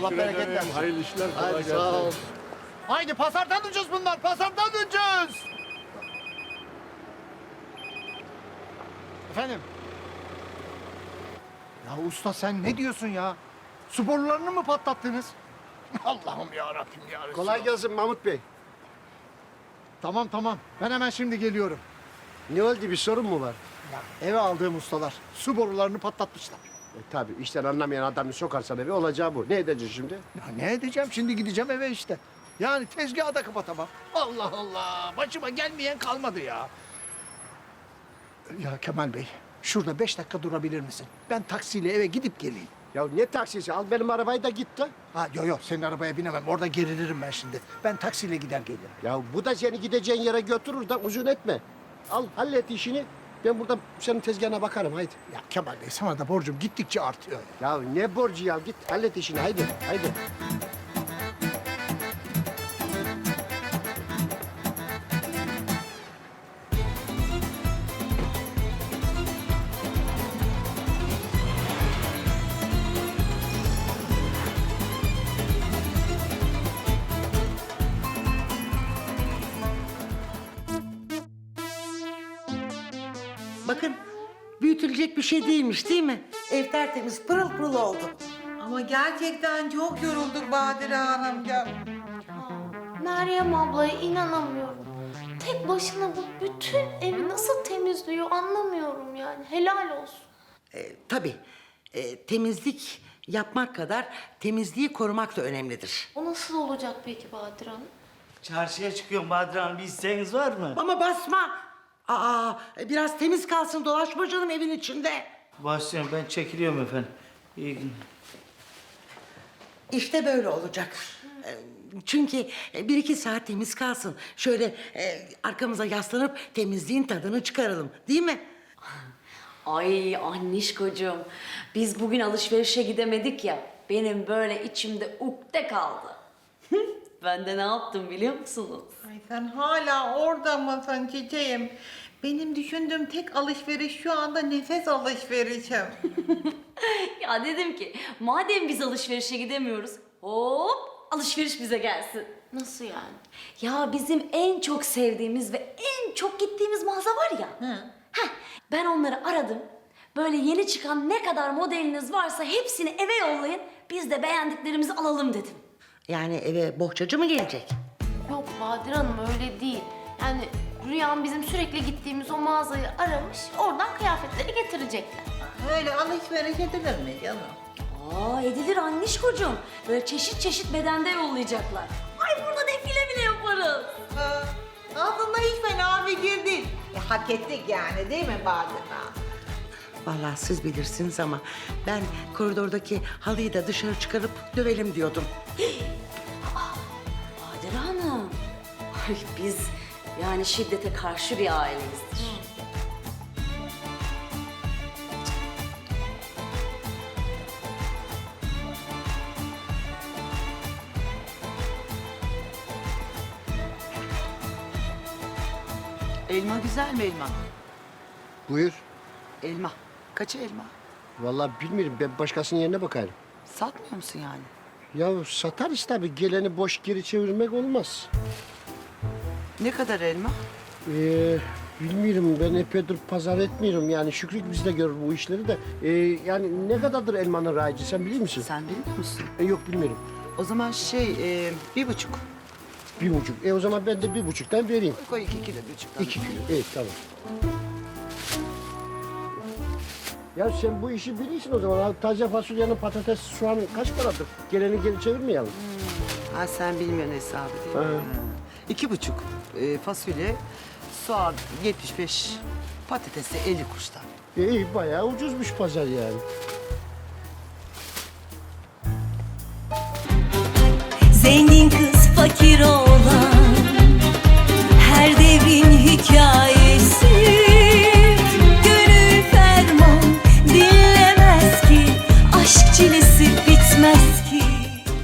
Allah bereket versin. Hayırlı işler. kolay Hadi gelsin. sağ ol. Haydi pazardan ucuz bunlar. Pazardan ucuz. Efendim? Ya usta sen ne diyorsun ya? Su borularını mı patlattınız? Allah'ım ya Rabbim ya Resulallah. Kolay gelsin Mahmut Bey. Tamam tamam. Ben hemen şimdi geliyorum. Ne oldu bir sorun mu var? Ya, eve aldığım ustalar su borularını patlatmışlar. E, tabii işten anlamayan adamı sokarsan eve olacağı bu. Ne edeceksin şimdi? Ya ne edeceğim? Şimdi gideceğim eve işte. Yani tezgahı da kapatamam. Allah Allah. Başıma gelmeyen kalmadı ya. Ya Kemal Bey, şurada beş dakika durabilir misin? Ben taksiyle eve gidip geleyim. Ya ne taksisi? Al benim arabayı da git de. Ha yok yok senin arabaya binemem. Orada gerilirim ben şimdi. Ben taksiyle gider gelirim. Ya bu da seni gideceğin yere götürür de uzun etme. Al hallet işini. Ben burada senin tezgahına bakarım haydi. Ya Kemal Bey sana da borcum gittikçe artıyor. ya. Ne borcu ya git hallet işini haydi haydi. Bakın büyütülecek bir şey değilmiş değil mi? Ev tertemiz pırıl pırıl oldu. Ama gerçekten çok yorulduk Badire Hanımcığım. Meryem ablaya inanamıyorum. Tek başına bu bütün evi nasıl temizliyor anlamıyorum yani. Helal olsun. Ee, tabii e, temizlik yapmak kadar temizliği korumak da önemlidir. O nasıl olacak peki Badir Hanım? Çarşıya çıkıyorum Badri Hanım. Bir isteğiniz var mı? Ama basma. Aa biraz temiz kalsın dolaşma canım evin içinde. Başlıyorum. Ben çekiliyorum efendim. İyi günler. İşte böyle olacak. Ee, Çünkü bir iki saat temiz kalsın. Şöyle e, arkamıza yaslanıp temizliğin tadını çıkaralım. Değil mi? Ay annişkocuğum, biz bugün alışverişe gidemedik ya. Benim böyle içimde ukde kaldı. Ben de ne yaptım biliyor musunuz? Ay sen hala orada mısın çiçeğim? Benim düşündüğüm tek alışveriş şu anda nefes alışverişim. Ya dedim ki madem biz alışverişe gidemiyoruz, hop alışveriş bize gelsin. Nasıl yani? Ya bizim en çok sevdiğimiz ve en çok gittiğimiz mağaza var ya. Heh, ben onları aradım. Böyle yeni çıkan ne kadar modeliniz varsa hepsini eve yollayın. Biz de beğendiklerimizi alalım dedim. Yani eve bohçacı mı gelecek? Yok Badir Hanım öyle değil. Yani Rüyam bizim sürekli gittiğimiz o mağazayı aramış. Oradan kıyafetleri getirecekler. Öyle alışveriş edilir mi canım? Aa edilir annişkocuğum. Böyle çeşit çeşit bedende yollayacaklar. Ay burada defile bile yaparız. Ha, aslında hiç fena fikir değil. E, hak ettik yani değil mi Badire Hanım? Vallahi siz bilirsiniz ama ben koridordaki halıyı da dışarı çıkarıp dövelim diyordum. Ay biz yani şiddete karşı bir aileyizdir. Elma güzel mi elma? Buyur. Elma. Kaça elma? Vallahi bilmiyorum ben başkasının yerine bakarım. Satmıyor musun yani? Ya satarız tabii geleni boş geri çevirmek olmaz. Ne kadar elma? Ee, bilmiyorum ben epeydir pazar etmiyorum yani Şükrü bizde görür bu işleri de. Ee, yani ne kadardır elmanın raycı sen biliyor musun? Sen bilmiyor musun? E, yok bilmiyorum. O zaman şey e, bir buçuk. Bir buçuk. E o zaman ben de bir buçuktan vereyim. Koy iki kilo bir buçuktan. İki kilo. Evet tamam. Ya sen bu işi biliyorsun o zaman. Taze fasulyenin patates, soğan kaç paradır? Geleni geri çevirmeyelim. Ha sen bilmiyorsun hesabı değil mi? Ha. Ha. İki buçuk e, fasulye, soğan 75, patates de 50 kuruştan. İyi bayağı ucuzmuş pazar yani. Zengin kız fakir olan